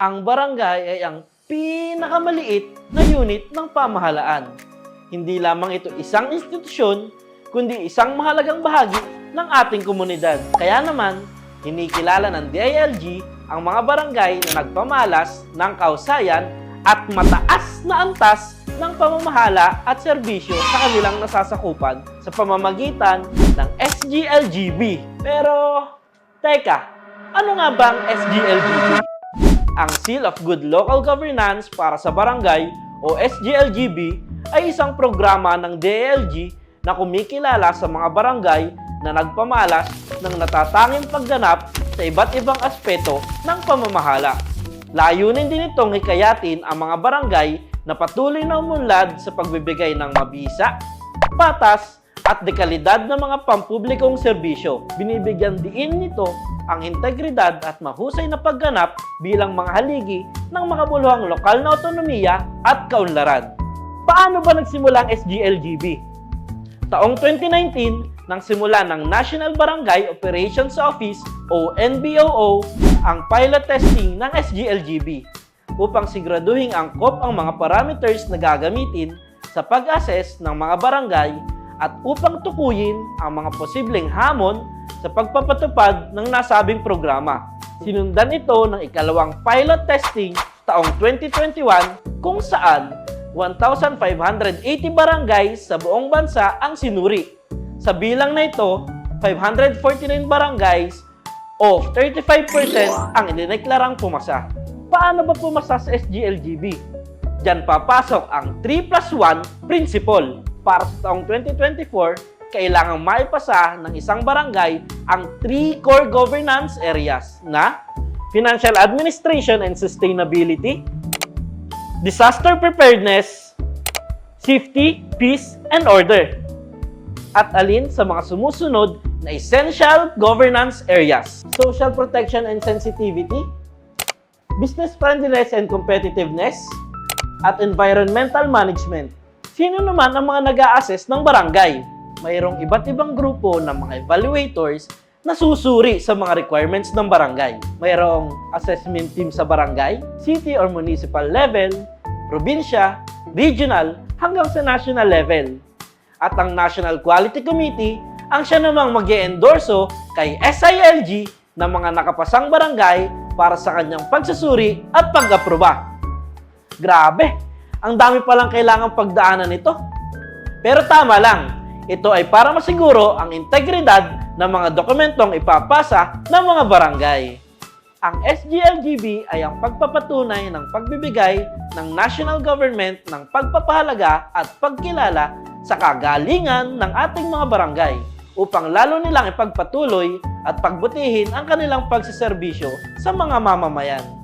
Ang barangay ay ang pinakamaliit na unit ng pamahalaan. Hindi lamang ito isang institusyon, kundi isang mahalagang bahagi ng ating komunidad. Kaya naman, kinikilala ng DILG ang mga barangay na nagpamalas ng kausayan at mataas na antas ng pamamahala at serbisyo sa kanilang nasasakupan sa pamamagitan ng SGLGB. Pero, teka, ano nga ba ang SGLGB? Ang Seal of Good Local Governance para sa Barangay o SGLGB ay isang programa ng DLG na kumikilala sa mga barangay na nagpamalas ng natatanging pagganap sa iba't ibang aspeto ng pamamahala. Layunin din itong hikayatin ang mga barangay na patuloy na umunlad sa pagbibigay ng mabisa, patas, at dekalidad ng mga pampublikong serbisyo. Binibigyan diin nito ang integridad at mahusay na pagganap bilang mga haligi ng makabuluhang lokal na otonomiya at kaunlaran. Paano ba nagsimula ang SGLGB? Taong 2019, nang simula ng National Barangay Operations Office o NBOO ang pilot testing ng SGLGB upang siguraduhing angkop ang mga parameters na gagamitin sa pag-assess ng mga barangay at upang tukuyin ang mga posibleng hamon sa pagpapatupad ng nasabing programa. Sinundan ito ng ikalawang pilot testing taong 2021 kung saan 1,580 barangay sa buong bansa ang sinuri. Sa bilang na ito, 549 barangays o 35% ang idineklarang pumasa. Paano ba pumasa sa SGLGB? Diyan papasok ang 3 plus 1 principle. Para sa taong 2024, kailangang maipasa ng isang barangay ang 3 core governance areas na Financial Administration and Sustainability, Disaster Preparedness, Safety, Peace, and Order. At alin sa mga sumusunod na essential governance areas. Social protection and sensitivity, business friendliness and competitiveness, at environmental management. Sino naman ang mga nag assess ng barangay? Mayroong iba't ibang grupo ng mga evaluators na susuri sa mga requirements ng barangay. Mayroong assessment team sa barangay, city or municipal level, probinsya, regional, hanggang sa national level. At ang National Quality Committee ang siya namang mag endorso kay SILG ng mga nakapasang barangay para sa kanyang pagsusuri at pag-aproba. Grabe, ang dami palang kailangang pagdaanan nito. Pero tama lang, ito ay para masiguro ang integridad ng mga dokumentong ipapasa ng mga barangay. Ang SGLGB ay ang pagpapatunay ng pagbibigay ng national government ng pagpapahalaga at pagkilala sa kagalingan ng ating mga barangay upang lalo nilang ipagpatuloy at pagbutihin ang kanilang pagsiservisyo sa mga mamamayan.